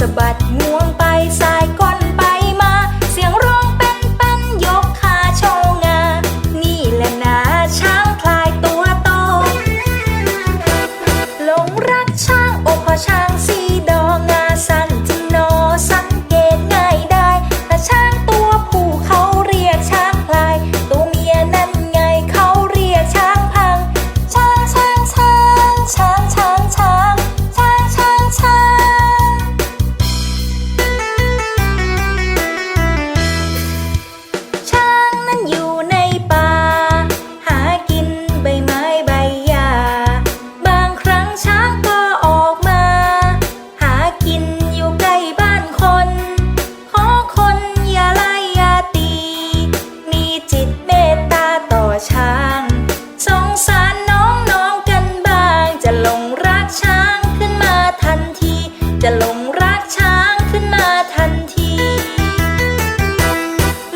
สะบัด จะลงรักช้างขึ้นมาทันที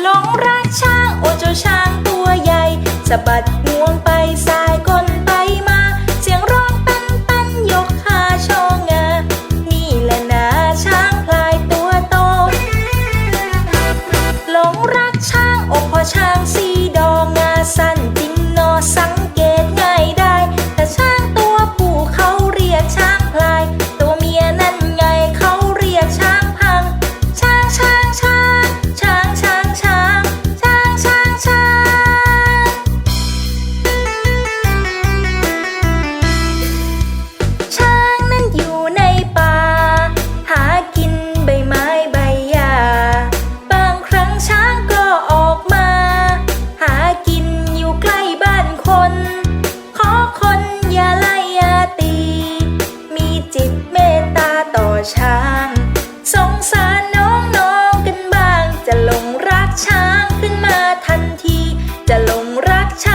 ลงรักช้างโอเจ้าช้างตัวใหญ่สะบัด่อช้าง สงสารน้องๆกันบ้าง จะลงรักช้างขึ้นมาทันที จะลงรักช้าง